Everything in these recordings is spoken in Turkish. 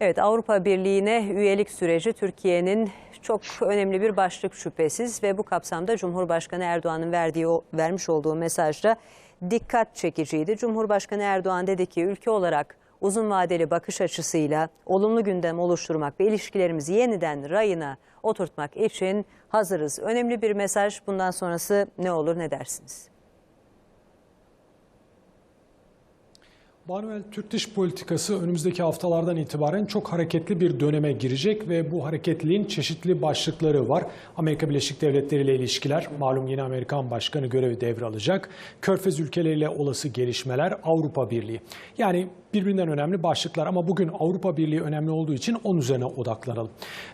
Evet Avrupa Birliği'ne üyelik süreci Türkiye'nin çok önemli bir başlık şüphesiz ve bu kapsamda Cumhurbaşkanı Erdoğan'ın verdiği vermiş olduğu mesajda dikkat çekiciydi. Cumhurbaşkanı Erdoğan dedi ki ülke olarak uzun vadeli bakış açısıyla olumlu gündem oluşturmak ve ilişkilerimizi yeniden rayına oturtmak için hazırız. Önemli bir mesaj. Bundan sonrası ne olur ne dersiniz? Manuel Türk dış politikası önümüzdeki haftalardan itibaren çok hareketli bir döneme girecek ve bu hareketliliğin çeşitli başlıkları var. Amerika Birleşik Devletleri ile ilişkiler, malum yeni Amerikan Başkanı görevi devralacak. Körfez ülkeleriyle olası gelişmeler, Avrupa Birliği. Yani birbirinden önemli başlıklar ama bugün Avrupa Birliği önemli olduğu için onun üzerine odaklanalım.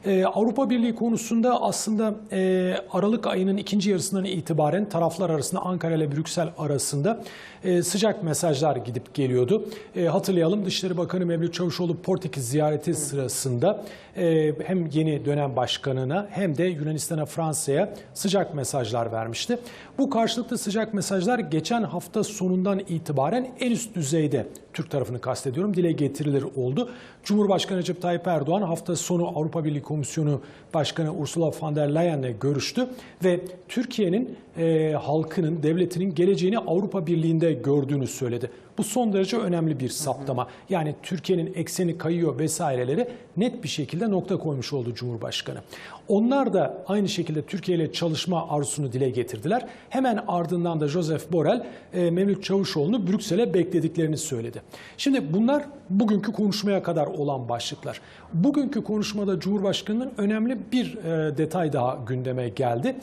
Ee, Avrupa Birliği konusunda aslında e, Aralık ayının ikinci yarısından itibaren taraflar arasında Ankara ile Brüksel arasında e, sıcak mesajlar gidip geliyordu. E, hatırlayalım Dışişleri Bakanı Mevlüt Çavuşoğlu Portekiz ziyareti sırasında e, hem yeni dönem başkanına hem de Yunanistan'a Fransa'ya sıcak mesajlar vermişti. Bu karşılıklı sıcak mesajlar geçen hafta sonundan itibaren en üst düzeyde Türk tarafını kastediyorum dile getirilir oldu. Cumhurbaşkanı Recep Tayyip Erdoğan hafta sonu Avrupa Birliği Komisyonu Başkanı Ursula von der Leyen'le görüştü ve Türkiye'nin e, halkının, devletinin geleceğini Avrupa Birliği'nde gördüğünü söyledi. Bu son derece önemli bir saptama. Yani Türkiye'nin ekseni kayıyor vesaireleri net bir şekilde nokta koymuş oldu Cumhurbaşkanı. Onlar da aynı şekilde Türkiye ile çalışma arzusunu dile getirdiler. Hemen ardından da Joseph Borrell, e, Mevlüt Çavuşoğlu'nu Brüksel'e beklediklerini söyledi. Şimdi bunlar bugünkü konuşmaya kadar olan başlıklar. Bugünkü konuşmada Cumhurbaşkanı'nın önemli bir e, detay daha gündeme geldi.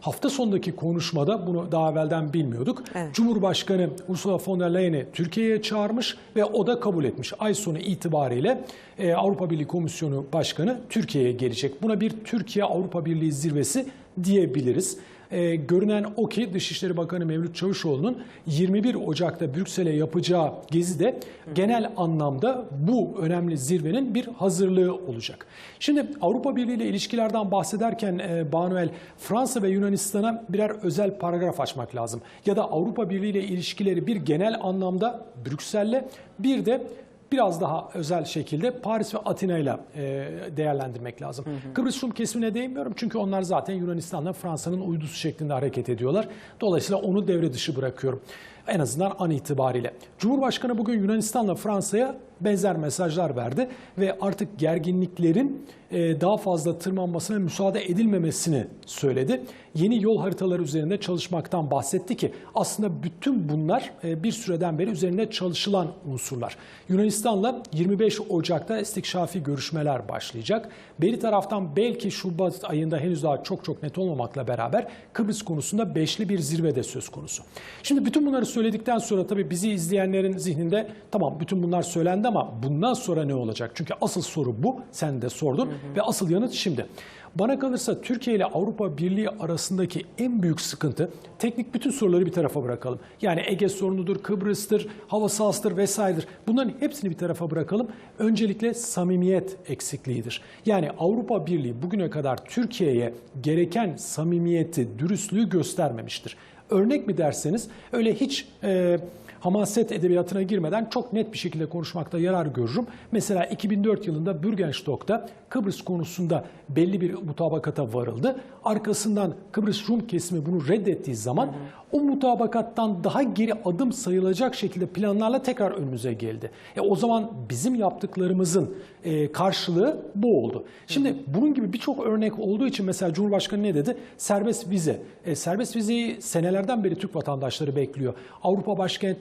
Hafta sonundaki konuşmada bunu daha evvelden bilmiyorduk. Evet. Cumhurbaşkanı Ursula von der Leyen'i Türkiye'ye çağırmış ve o da kabul etmiş. Ay sonu itibariyle e, Avrupa Birliği Komisyonu Başkanı Türkiye'ye gelecek. Buna bir Türkiye-Avrupa Birliği zirvesi diyebiliriz. E, görünen o ki Dışişleri Bakanı Mevlüt Çavuşoğlu'nun 21 Ocak'ta Brüksel'e yapacağı gezi de genel anlamda bu önemli zirvenin bir hazırlığı olacak. Şimdi Avrupa Birliği ile ilişkilerden bahsederken e, Banuel Fransa ve Yunanistan'a birer özel paragraf açmak lazım. Ya da Avrupa Birliği ile ilişkileri bir genel anlamda Brüksel'le bir de biraz daha özel şekilde Paris ve Atina ile e, değerlendirmek lazım. Kıbrıs Rum kesimine değinmiyorum çünkü onlar zaten Yunanistan'la Fransa'nın uydusu şeklinde hareket ediyorlar. Dolayısıyla onu devre dışı bırakıyorum. En azından an itibariyle. Cumhurbaşkanı bugün Yunanistan'la Fransa'ya benzer mesajlar verdi ve artık gerginliklerin e, daha fazla tırmanmasına müsaade edilmemesini söyledi. Yeni yol haritaları üzerinde çalışmaktan bahsetti ki aslında bütün bunlar e, bir süreden beri üzerinde çalışılan unsurlar. Yunanistan'la 25 Ocak'ta istikşafi görüşmeler başlayacak. Beri taraftan belki Şubat ayında henüz daha çok çok net olmamakla beraber Kıbrıs konusunda beşli bir zirvede söz konusu. Şimdi bütün bunları söyledikten sonra tabii bizi izleyenlerin zihninde tamam bütün bunlar söylendi ama bundan sonra ne olacak? Çünkü asıl soru bu. Sen de sordun ve asıl yanıt şimdi. Bana kalırsa Türkiye ile Avrupa Birliği arasındaki en büyük sıkıntı teknik bütün soruları bir tarafa bırakalım. Yani Ege sorunudur, Kıbrıs'tır, hava sahasıdır vesairedir. Bunların hepsini bir tarafa bırakalım. Öncelikle samimiyet eksikliğidir. Yani Avrupa Birliği bugüne kadar Türkiye'ye gereken samimiyeti, dürüstlüğü göstermemiştir. Örnek mi derseniz öyle hiç e, hamaset edebiyatına girmeden çok net bir şekilde konuşmakta yarar görürüm. Mesela 2004 yılında Bürgenstock'ta Kıbrıs konusunda belli bir mutabakata varıldı. Arkasından Kıbrıs Rum kesimi bunu reddettiği zaman o mutabakattan daha geri adım sayılacak şekilde planlarla tekrar önümüze geldi. E, o zaman bizim yaptıklarımızın e, karşılığı bu oldu. Şimdi bunun gibi birçok örnek olduğu için mesela Cumhurbaşkanı ne dedi? Serbest vize. E, serbest vizeyi senelerden beri Türk vatandaşları bekliyor. Avrupa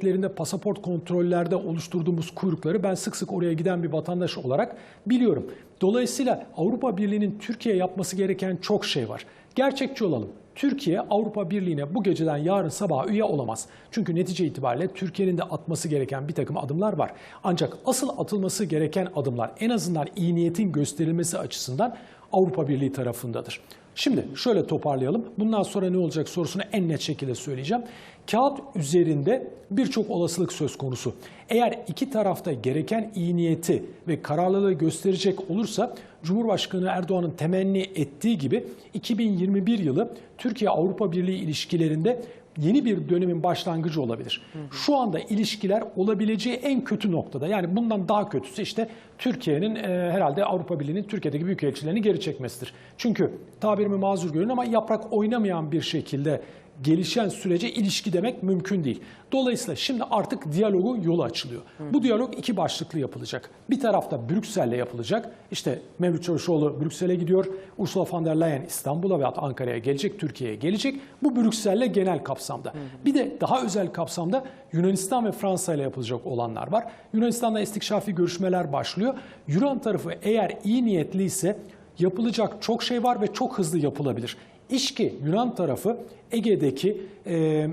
başkentlerinde pasaport kontrollerde oluşturduğumuz kuyrukları ben sık sık oraya giden bir vatandaş olarak biliyorum. Dolayısıyla Avrupa Birliği'nin Türkiye yapması gereken çok şey var. Gerçekçi olalım. Türkiye Avrupa Birliği'ne bu geceden yarın sabah üye olamaz. Çünkü netice itibariyle Türkiye'nin de atması gereken bir takım adımlar var. Ancak asıl atılması gereken adımlar en azından iyi niyetin gösterilmesi açısından Avrupa Birliği tarafındadır. Şimdi şöyle toparlayalım. Bundan sonra ne olacak sorusunu en net şekilde söyleyeceğim. Kağıt üzerinde birçok olasılık söz konusu. Eğer iki tarafta gereken iyi niyeti ve kararlılığı gösterecek olursa Cumhurbaşkanı Erdoğan'ın temenni ettiği gibi 2021 yılı Türkiye-Avrupa Birliği ilişkilerinde yeni bir dönemin başlangıcı olabilir. Şu anda ilişkiler olabileceği en kötü noktada. Yani bundan daha kötüsü işte Türkiye'nin e, herhalde Avrupa Birliği'nin Türkiye'deki büyükelçilerini geri çekmesidir. Çünkü tabirimi mazur görün ama yaprak oynamayan bir şekilde gelişen sürece ilişki demek mümkün değil. Dolayısıyla şimdi artık diyalogun yolu açılıyor. Bu diyalog iki başlıklı yapılacak. Bir tarafta Brüksel'le yapılacak. İşte Mevlüt Çavuşoğlu Brüksel'e gidiyor. Ursula von der Leyen İstanbul'a ve Ankara'ya gelecek, Türkiye'ye gelecek. Bu Brüksel'le genel kapsamda. Bir de daha özel kapsamda Yunanistan ve Fransa ile yapılacak olanlar var. Yunanistan'da istikşafi görüşmeler başlıyor. Yunan tarafı eğer iyi niyetliyse yapılacak çok şey var ve çok hızlı yapılabilir. İş ki Yunan tarafı Ege'deki e,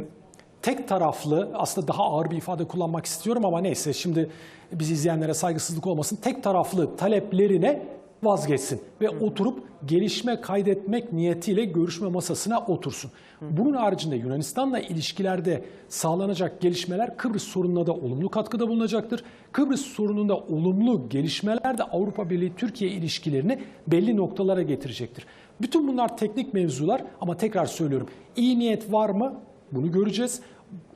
tek taraflı aslında daha ağır bir ifade kullanmak istiyorum ama neyse şimdi bizi izleyenlere saygısızlık olmasın. Tek taraflı taleplerine vazgeçsin ve oturup gelişme kaydetmek niyetiyle görüşme masasına otursun. Bunun haricinde Yunanistan'la ilişkilerde sağlanacak gelişmeler Kıbrıs sorununa da olumlu katkıda bulunacaktır. Kıbrıs sorununda olumlu gelişmeler de Avrupa Birliği-Türkiye ilişkilerini belli noktalara getirecektir. Bütün bunlar teknik mevzular ama tekrar söylüyorum iyi niyet var mı? Bunu göreceğiz.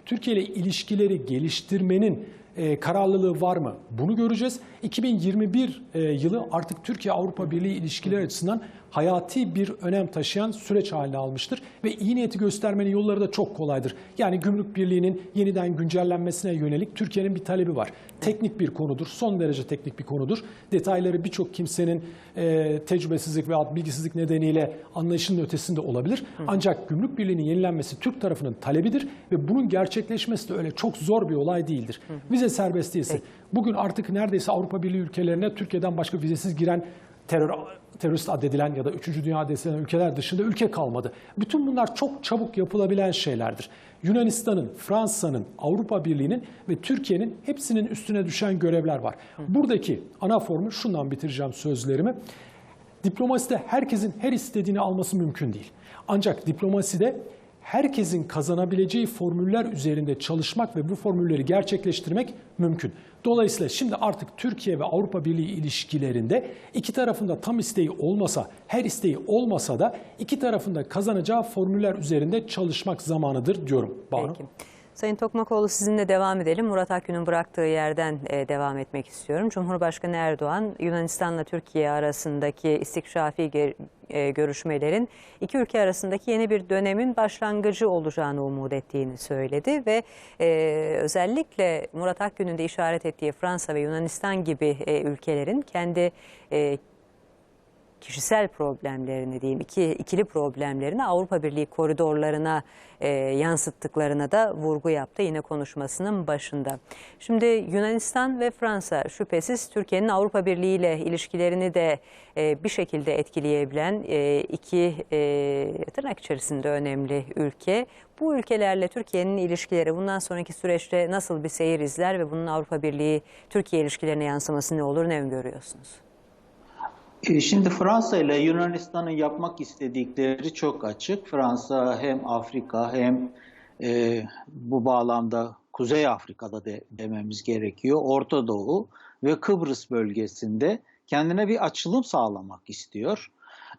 Türkiye ile ilişkileri geliştirmenin e, kararlılığı var mı? Bunu göreceğiz. 2021 e, yılı artık Türkiye-Avrupa Birliği ilişkileri açısından hayati bir önem taşıyan süreç haline almıştır. Ve iyi niyeti göstermenin yolları da çok kolaydır. Yani gümrük birliğinin yeniden güncellenmesine yönelik Türkiye'nin bir talebi var. Teknik bir konudur, son derece teknik bir konudur. Detayları birçok kimsenin e, tecrübesizlik veya bilgisizlik nedeniyle anlayışının ötesinde olabilir. Ancak gümrük birliğinin yenilenmesi Türk tarafının talebidir ve bunun gerçekleşmesi de öyle çok zor bir olay değildir. Vize serbestliği ise bugün artık neredeyse Avrupa Birliği ülkelerine Türkiye'den başka vizesiz giren terör terörist addedilen ya da 3. dünya addedilen ülkeler dışında ülke kalmadı. Bütün bunlar çok çabuk yapılabilen şeylerdir. Yunanistan'ın, Fransa'nın, Avrupa Birliği'nin ve Türkiye'nin hepsinin üstüne düşen görevler var. Buradaki ana formu şundan bitireceğim sözlerimi. Diplomaside herkesin her istediğini alması mümkün değil. Ancak diplomaside herkesin kazanabileceği formüller üzerinde çalışmak ve bu formülleri gerçekleştirmek mümkün. Dolayısıyla şimdi artık Türkiye ve Avrupa Birliği ilişkilerinde iki tarafında tam isteği olmasa, her isteği olmasa da iki tarafında kazanacağı formüller üzerinde çalışmak zamanıdır diyorum. Banu. Peki. Sayın Tokmakoğlu sizinle devam edelim. Murat Akgün'ün bıraktığı yerden e, devam etmek istiyorum. Cumhurbaşkanı Erdoğan Yunanistan'la Türkiye arasındaki istikşafi e, görüşmelerin iki ülke arasındaki yeni bir dönemin başlangıcı olacağını umut ettiğini söyledi ve e, özellikle Murat Akgün'ün de işaret ettiği Fransa ve Yunanistan gibi e, ülkelerin kendi e, kişisel problemlerini diyeyim, iki, ikili problemlerini Avrupa Birliği koridorlarına e, yansıttıklarına da vurgu yaptı yine konuşmasının başında. Şimdi Yunanistan ve Fransa şüphesiz Türkiye'nin Avrupa Birliği ile ilişkilerini de e, bir şekilde etkileyebilen e, iki e, tırnak içerisinde önemli ülke. Bu ülkelerle Türkiye'nin ilişkileri bundan sonraki süreçte nasıl bir seyir izler ve bunun Avrupa Birliği Türkiye ilişkilerine yansıması ne olur ne öngörüyorsunuz? E, Şimdi Fransa ile Yunanistan'ın yapmak istedikleri çok açık. Fransa hem Afrika hem e, bu bağlamda Kuzey Afrika'da de, dememiz gerekiyor. Orta Doğu ve Kıbrıs bölgesinde kendine bir açılım sağlamak istiyor.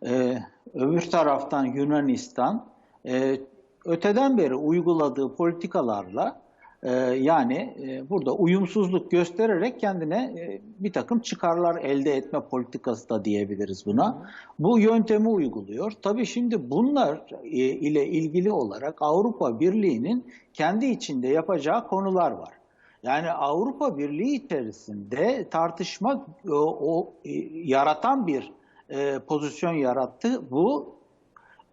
E, öbür taraftan Yunanistan e, öteden beri uyguladığı politikalarla ee, yani e, burada uyumsuzluk göstererek kendine e, bir takım çıkarlar elde etme politikası da diyebiliriz buna. Bu yöntemi uyguluyor. Tabii şimdi bunlar e, ile ilgili olarak Avrupa Birliği'nin kendi içinde yapacağı konular var. Yani Avrupa Birliği içerisinde tartışma o, o yaratan bir pozisyon yarattı. Bu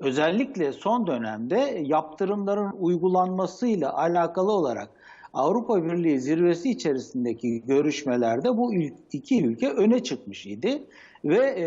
özellikle son dönemde yaptırımların uygulanmasıyla alakalı olarak Avrupa Birliği zirvesi içerisindeki görüşmelerde bu iki ülke öne çıkmış idi ve e,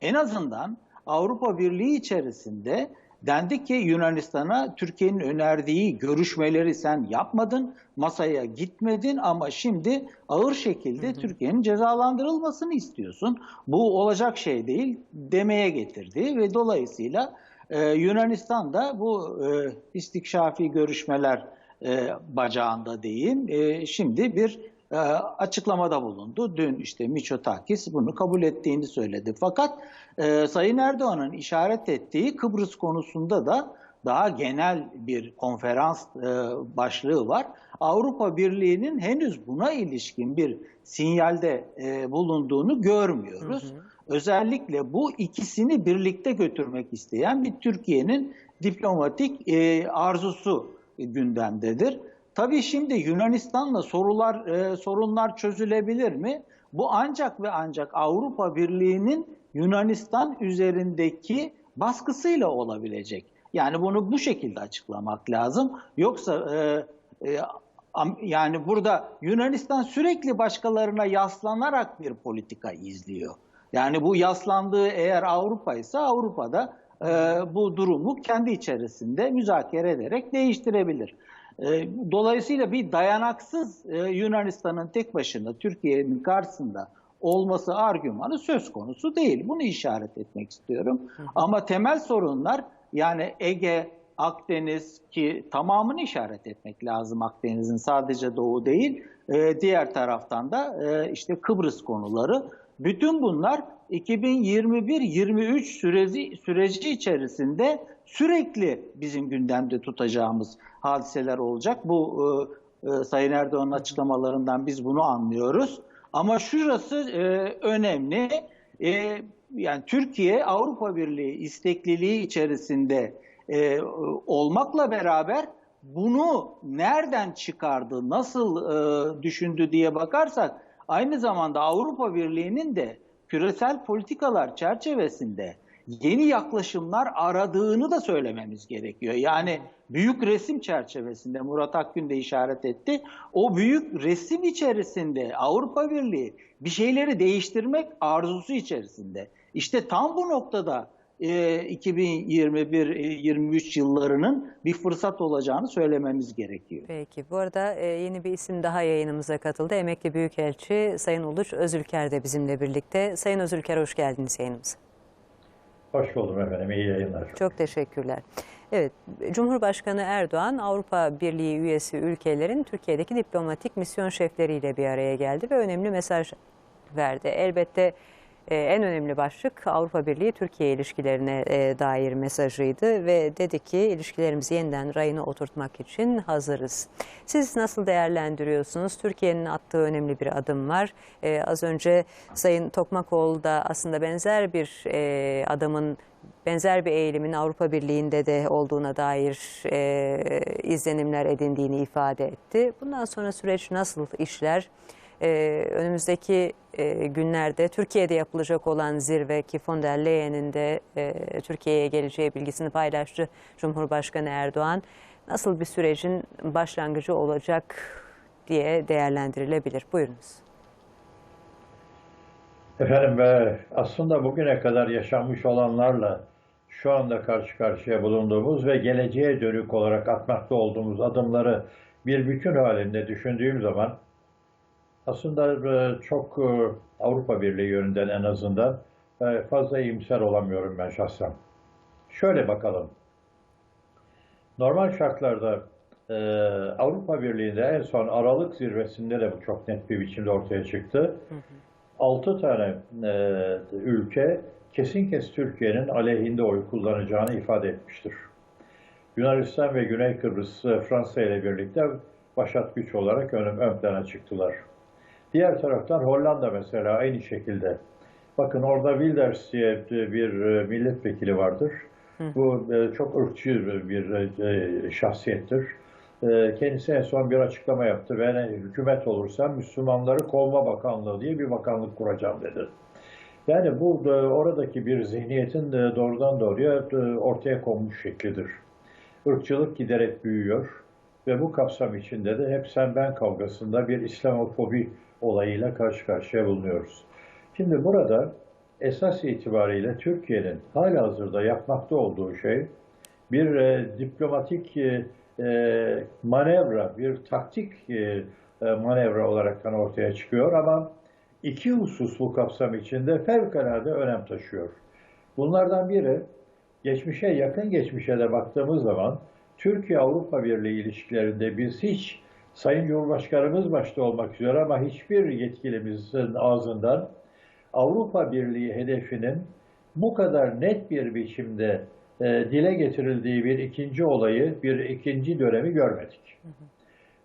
en azından Avrupa Birliği içerisinde dendi ki Yunanistan'a Türkiye'nin önerdiği görüşmeleri sen yapmadın, masaya gitmedin ama şimdi ağır şekilde Türkiye'nin cezalandırılmasını istiyorsun. Bu olacak şey değil demeye getirdi ve dolayısıyla ee, Yunanistan da bu e, istikşafi görüşmeler e, bacağında diyeyim. E, şimdi bir e, açıklamada bulundu. Dün işte Miçotakis bunu kabul ettiğini söyledi. Fakat e, Sayın Erdoğan'ın işaret ettiği Kıbrıs konusunda da daha genel bir konferans e, başlığı var. Avrupa Birliği'nin henüz buna ilişkin bir sinyalde e, bulunduğunu görmüyoruz. Özellikle bu ikisini birlikte götürmek isteyen bir Türkiye'nin diplomatik e, arzusu gündemdedir. Tabii şimdi Yunanistan'la sorular e, sorunlar çözülebilir mi? Bu ancak ve ancak Avrupa Birliği'nin Yunanistan üzerindeki baskısıyla olabilecek. Yani bunu bu şekilde açıklamak lazım. Yoksa e, e, yani burada Yunanistan sürekli başkalarına yaslanarak bir politika izliyor. Yani bu yaslandığı eğer Avrupa ise Avrupa'da e, bu durumu kendi içerisinde müzakere ederek değiştirebilir. E, dolayısıyla bir dayanaksız e, Yunanistan'ın tek başına Türkiye'nin karşısında olması argümanı söz konusu değil. Bunu işaret etmek istiyorum. Ama temel sorunlar yani Ege, Akdeniz ki tamamını işaret etmek lazım Akdeniz'in sadece doğu değil. E, diğer taraftan da e, işte Kıbrıs konuları. Bütün bunlar 2021-23 süreci, süreci içerisinde sürekli bizim gündemde tutacağımız hadiseler olacak. Bu e, e, Sayın Erdoğan'ın açıklamalarından biz bunu anlıyoruz. Ama şurası e, önemli. E, yani Türkiye Avrupa Birliği istekliliği içerisinde e, olmakla beraber bunu nereden çıkardı, nasıl e, düşündü diye bakarsak aynı zamanda Avrupa Birliği'nin de küresel politikalar çerçevesinde yeni yaklaşımlar aradığını da söylememiz gerekiyor. Yani büyük resim çerçevesinde Murat Akgün de işaret etti. O büyük resim içerisinde Avrupa Birliği bir şeyleri değiştirmek arzusu içerisinde. İşte tam bu noktada 2021-23 yıllarının bir fırsat olacağını söylememiz gerekiyor. Peki. Bu arada e, yeni bir isim daha yayınımıza katıldı. Emekli Büyükelçi Sayın Uluç Özülker de bizimle birlikte. Sayın Özülker hoş geldiniz yayınımıza. Hoş buldum efendim. İyi yayınlar. Çok teşekkürler. Evet, Cumhurbaşkanı Erdoğan Avrupa Birliği üyesi ülkelerin Türkiye'deki diplomatik misyon şefleriyle bir araya geldi ve önemli mesaj verdi. Elbette e, en önemli başlık Avrupa Birliği Türkiye ilişkilerine e, dair mesajıydı ve dedi ki ilişkilerimizi yeniden rayına oturtmak için hazırız. Siz nasıl değerlendiriyorsunuz? Türkiye'nin attığı önemli bir adım var. E, az önce Sayın Tokmakoğlu da aslında benzer bir e, adamın benzer bir eğilimin Avrupa Birliği'nde de olduğuna dair e, izlenimler edindiğini ifade etti. Bundan sonra süreç nasıl işler? E, önümüzdeki e, günlerde Türkiye'de yapılacak olan zirve ki von der Leyen'in de e, Türkiye'ye geleceği bilgisini paylaştı Cumhurbaşkanı Erdoğan. Nasıl bir sürecin başlangıcı olacak diye değerlendirilebilir. Buyurunuz. Efendim e, aslında bugüne kadar yaşanmış olanlarla şu anda karşı karşıya bulunduğumuz ve geleceğe dönük olarak atmakta olduğumuz adımları bir bütün halinde düşündüğüm zaman aslında e, çok e, Avrupa Birliği yönünden en azından e, fazla iyimser olamıyorum ben şahsen. Şöyle bakalım. Normal şartlarda e, Avrupa Birliği'nde en son Aralık zirvesinde de bu çok net bir biçimde ortaya çıktı. 6 tane e, ülke kesin kes Türkiye'nin aleyhinde oy kullanacağını ifade etmiştir. Yunanistan ve Güney Kıbrıs Fransa ile birlikte başat güç olarak ön, ön plana çıktılar. Diğer taraftan Hollanda mesela aynı şekilde. Bakın orada Wilders diye bir e, milletvekili vardır. Bu e, çok ırkçı bir e, şahsiyettir. Kendisi en son bir açıklama yaptı. Ben hükümet olursam Müslümanları kovma bakanlığı diye bir bakanlık kuracağım dedi. Yani bu oradaki bir zihniyetin doğrudan doğruya ortaya konmuş şeklidir. Irkçılık giderek büyüyor ve bu kapsam içinde de hep sen ben kavgasında bir İslamofobi olayıyla karşı karşıya bulunuyoruz. Şimdi burada esas itibariyle Türkiye'nin hala hazırda yapmakta olduğu şey bir e, diplomatik e, e, manevra, bir taktik e, e, manevra olaraktan ortaya çıkıyor ama iki husus bu kapsam içinde fevkalade önem taşıyor. Bunlardan biri geçmişe, yakın geçmişe de baktığımız zaman Türkiye-Avrupa Birliği ilişkilerinde biz hiç Sayın Cumhurbaşkanımız başta olmak üzere ama hiçbir yetkilimizin ağzından Avrupa Birliği hedefinin bu kadar net bir biçimde e, dile getirildiği bir ikinci olayı, bir ikinci dönemi görmedik.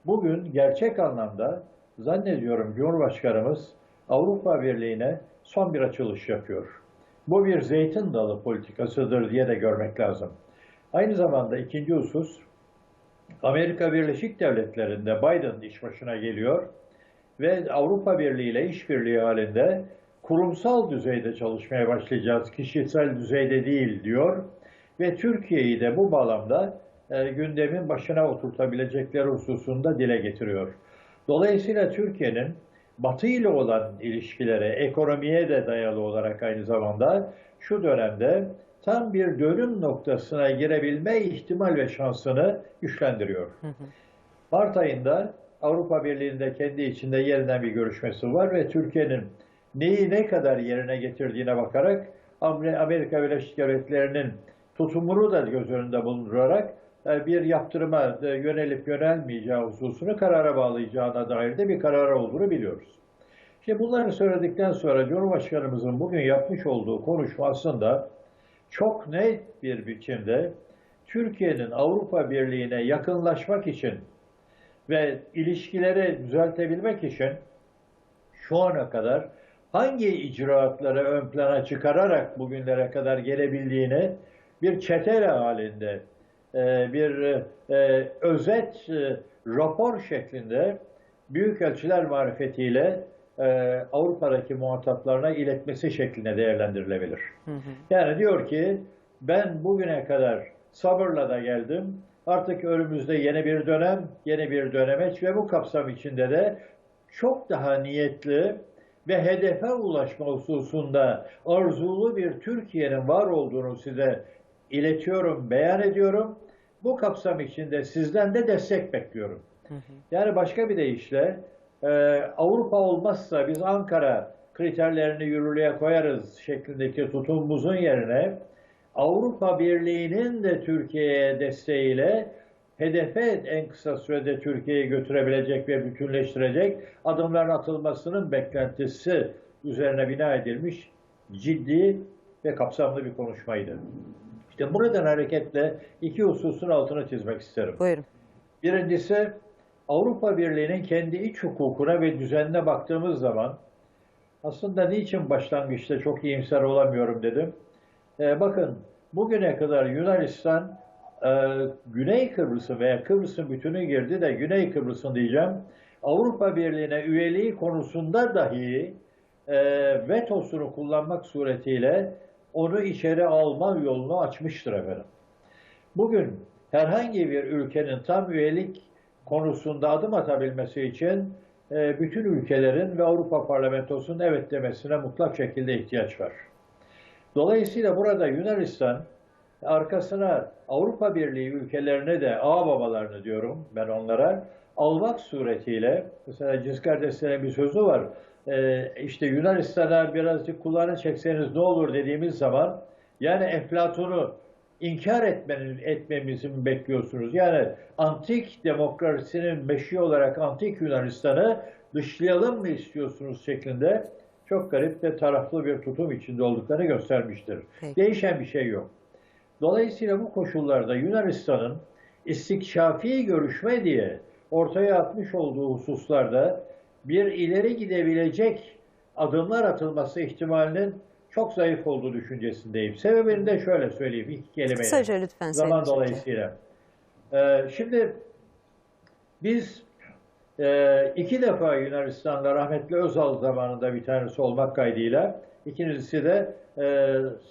Bugün gerçek anlamda zannediyorum Cumhurbaşkanımız Avrupa Birliği'ne son bir açılış yapıyor. Bu bir zeytin dalı politikasıdır diye de görmek lazım. Aynı zamanda ikinci husus Amerika Birleşik Devletleri'nde Biden iş başına geliyor ve Avrupa Birliği ile işbirliği halinde kurumsal düzeyde çalışmaya başlayacağız, kişisel düzeyde değil diyor ve Türkiye'yi de bu bağlamda e, gündemin başına oturtabilecekleri hususunda dile getiriyor. Dolayısıyla Türkiye'nin Batı ile olan ilişkilere, ekonomiye de dayalı olarak aynı zamanda şu dönemde tam bir dönüm noktasına girebilme ihtimal ve şansını güçlendiriyor. Mart ayında Avrupa Birliği'nde kendi içinde yeniden bir görüşmesi var ve Türkiye'nin neyi ne kadar yerine getirdiğine bakarak Amer- Amerika Birleşik Devletleri'nin tutumunu da göz önünde bulundurarak e, bir yaptırıma e, yönelip yönelmeyeceği hususunu karara bağlayacağına dair de bir karar olduğunu biliyoruz. Şimdi bunları söyledikten sonra Cumhurbaşkanımızın bugün yapmış olduğu konuşma aslında çok net bir biçimde Türkiye'nin Avrupa Birliği'ne yakınlaşmak için ve ilişkileri düzeltebilmek için şu ana kadar hangi icraatları ön plana çıkararak bugünlere kadar gelebildiğini bir çetele halinde e, bir e, özet e, rapor şeklinde büyükelçiler marifetiyle e, Avrupa'daki muhataplarına iletmesi şeklinde değerlendirilebilir. Yani diyor ki ben bugüne kadar sabırla da geldim. Artık önümüzde yeni bir dönem, yeni bir dönemeç ve bu kapsam içinde de çok daha niyetli ve hedefe ulaşma hususunda arzulu bir Türkiye'nin var olduğunu size iletiyorum, beyan ediyorum. Bu kapsam içinde sizden de destek bekliyorum. Yani başka bir deyişle Avrupa olmazsa biz Ankara kriterlerini yürürlüğe koyarız şeklindeki tutumumuzun yerine Avrupa Birliği'nin de Türkiye'ye desteğiyle hedefe en kısa sürede Türkiye'yi götürebilecek ve bütünleştirecek adımların atılmasının beklentisi üzerine bina edilmiş ciddi ve kapsamlı bir konuşmaydı. İşte buradan hareketle iki hususun altını çizmek isterim. Buyurun. Birincisi Avrupa Birliği'nin kendi iç hukukuna ve düzenine baktığımız zaman aslında niçin başlangıçta çok iyimser olamıyorum dedim. Ee, bakın bugüne kadar Yunanistan e, Güney Kıbrıs'ı veya Kıbrıs'ın bütünü girdi de Güney Kıbrıs'ın diyeceğim Avrupa Birliği'ne üyeliği konusunda dahi e, vetosunu kullanmak suretiyle onu içeri alma yolunu açmıştır efendim. Bugün herhangi bir ülkenin tam üyelik konusunda adım atabilmesi için e, bütün ülkelerin ve Avrupa Parlamentosu'nun evet demesine mutlak şekilde ihtiyaç var. Dolayısıyla burada Yunanistan arkasına Avrupa Birliği ülkelerine de ağ babalarını diyorum ben onlara almak suretiyle mesela kardeşlerin bir sözü var. Ee, işte Yunanistan'a birazcık kulağını çekseniz ne olur dediğimiz zaman yani Eflatun'u inkar etmenin, etmemizi mi bekliyorsunuz? Yani antik demokrasinin beşiği olarak antik Yunanistan'ı dışlayalım mı istiyorsunuz şeklinde çok garip ve taraflı bir tutum içinde olduklarını göstermiştir. Peki. Değişen bir şey yok. Dolayısıyla bu koşullarda Yunanistan'ın istikşafi görüşme diye ortaya atmış olduğu hususlarda bir ileri gidebilecek adımlar atılması ihtimalinin çok zayıf olduğu düşüncesindeyim. Sebebini de şöyle söyleyeyim iki kelimeyle. Kısaca lütfen Zaman dolayısıyla. Ee, şimdi biz e, iki defa Yunanistan'da rahmetli Özal zamanında bir tanesi olmak kaydıyla ikincisi de e,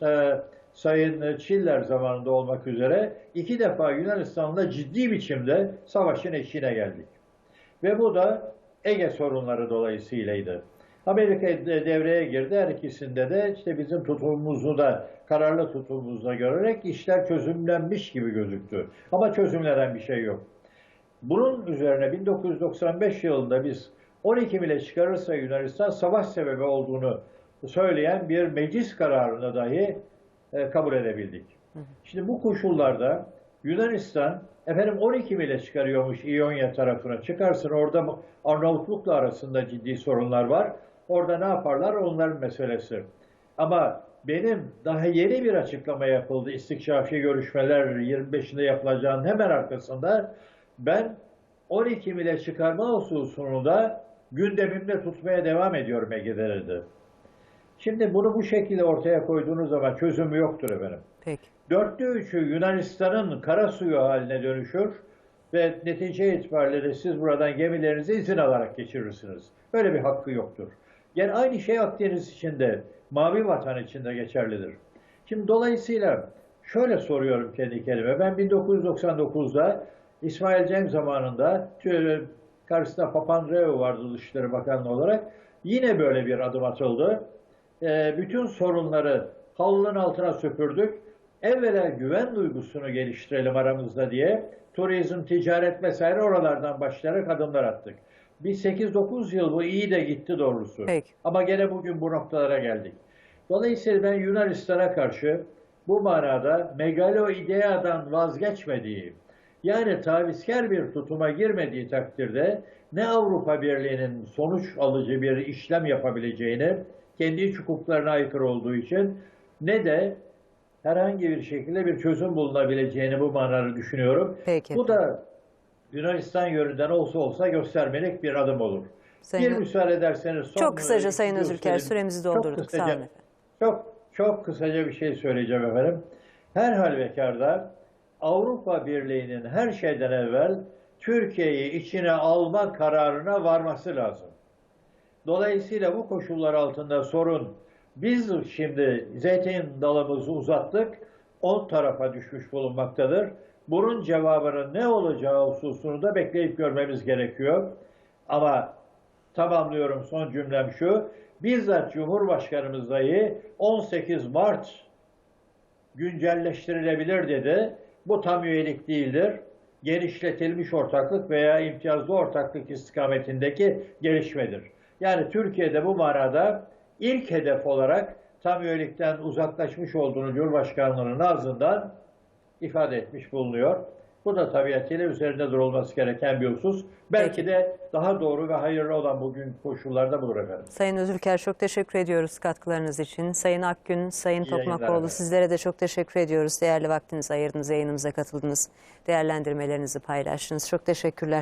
Sa- Sayın Çiller zamanında olmak üzere iki defa Yunanistan'la ciddi biçimde savaşın eşiğine geldik. Ve bu da Ege sorunları dolayısıylaydı. Amerika de- devreye girdi. Her ikisinde de işte bizim tutumumuzu da kararlı tutumumuzu da görerek işler çözümlenmiş gibi gözüktü. Ama çözümlenen bir şey yok. Bunun üzerine 1995 yılında biz 12 mile çıkarırsa Yunanistan savaş sebebi olduğunu söyleyen bir meclis kararını dahi e, kabul edebildik. Şimdi bu koşullarda Yunanistan efendim 12 mile çıkarıyormuş İonya tarafına. Çıkarsın orada Arnavutluk'la arasında ciddi sorunlar var. Orada ne yaparlar onların meselesi. Ama benim daha yeni bir açıklama yapıldı. İstikşafi görüşmeler 25'inde yapılacağının hemen arkasında ben 12 mile çıkarma hususunu da gündemimde tutmaya devam ediyorum Ege'de. Şimdi bunu bu şekilde ortaya koyduğunuz zaman çözümü yoktur efendim. Peki. Dörtte üçü Yunanistan'ın kara suyu haline dönüşür ve netice itibariyle siz buradan gemilerinizi izin alarak geçirirsiniz. Böyle bir hakkı yoktur. Yani aynı şey Akdeniz için de, Mavi Vatan için de geçerlidir. Şimdi dolayısıyla şöyle soruyorum kendi kendime. Ben 1999'da İsmail Cem zamanında karşısında Papandreou vardı Dışişleri Bakanlığı olarak. Yine böyle bir adım atıldı. Ee, bütün sorunları halının altına süpürdük. Evvela güven duygusunu geliştirelim aramızda diye turizm, ticaret vesaire oralardan başlayarak adımlar attık. Bir 8-9 yıl bu iyi de gitti doğrusu. Peki. Ama gene bugün bu noktalara geldik. Dolayısıyla ben Yunanistan'a karşı bu manada megalo ideadan vazgeçmediği, yani tavizkar bir tutuma girmediği takdirde ne Avrupa Birliği'nin sonuç alıcı bir işlem yapabileceğini, kendi iç hukuklarına aykırı olduğu için ne de herhangi bir şekilde bir çözüm bulunabileceğini bu manada düşünüyorum. Peki. Bu da Yunanistan yönünden olsa olsa göstermelik bir adım olur. Sayın- bir müsaade ederseniz son Çok kısaca Sayın söyleyeyim. süremizi Çok doldurduk. Sağ kısaca- olun efendim. Çok çok kısaca bir şey söyleyeceğim efendim. Her halükarda Avrupa Birliği'nin her şeyden evvel Türkiye'yi içine alma kararına varması lazım. Dolayısıyla bu koşullar altında sorun biz şimdi zeytin dalımızı uzattık, on tarafa düşmüş bulunmaktadır. Bunun cevabının ne olacağı hususunu da bekleyip görmemiz gerekiyor. Ama tamamlıyorum son cümlem şu. Bizzat Cumhurbaşkanımız dahi 18 Mart güncelleştirilebilir dedi. Bu tam üyelik değildir. Genişletilmiş ortaklık veya imtiyazlı ortaklık istikametindeki gelişmedir. Yani Türkiye'de bu manada ilk hedef olarak tam üyelikten uzaklaşmış olduğunu Cumhurbaşkanlığının ağzından ifade etmiş bulunuyor. Bu da tabiatıyla üzerinde durulması gereken bir husus. Belki Peki. de daha doğru ve hayırlı olan bugün koşullarda budur efendim. Sayın Özülker çok teşekkür ediyoruz katkılarınız için. Sayın Akgün, Sayın İyi Tokmakoğlu sizlere de çok teşekkür ediyoruz. Değerli vaktinizi ayırdınız, yayınımıza katıldınız. Değerlendirmelerinizi paylaştınız. Çok teşekkürler.